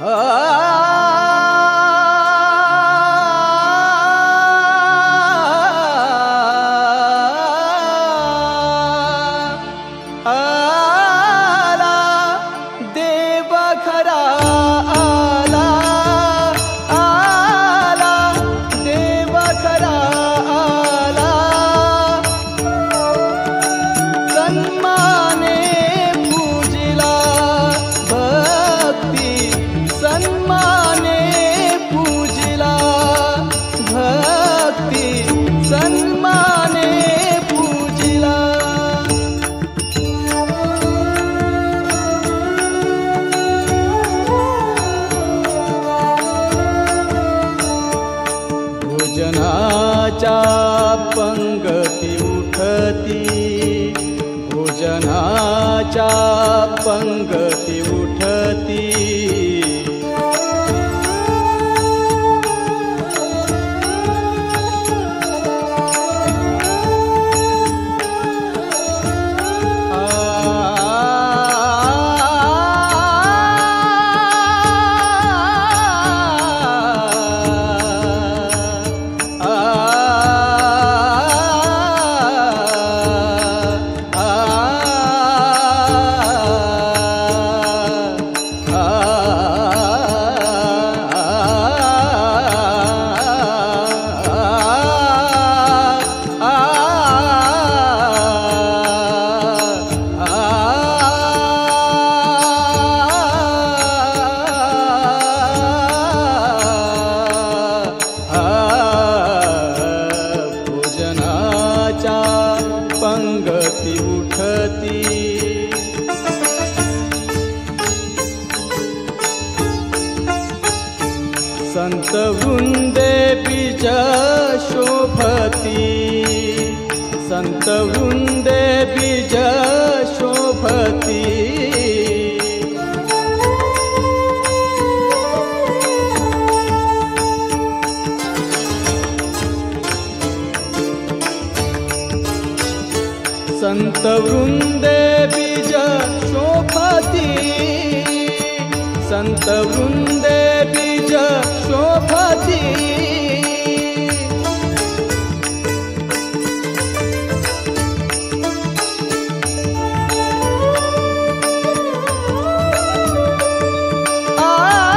啊。भोजनाच्या पंगती उठती. भोजनाच्या पंगती उठ संत वृंदे बीज शोभती। संत संत वृंदे बीज शोभती संत वृंदे बीज शोभती ah, ah.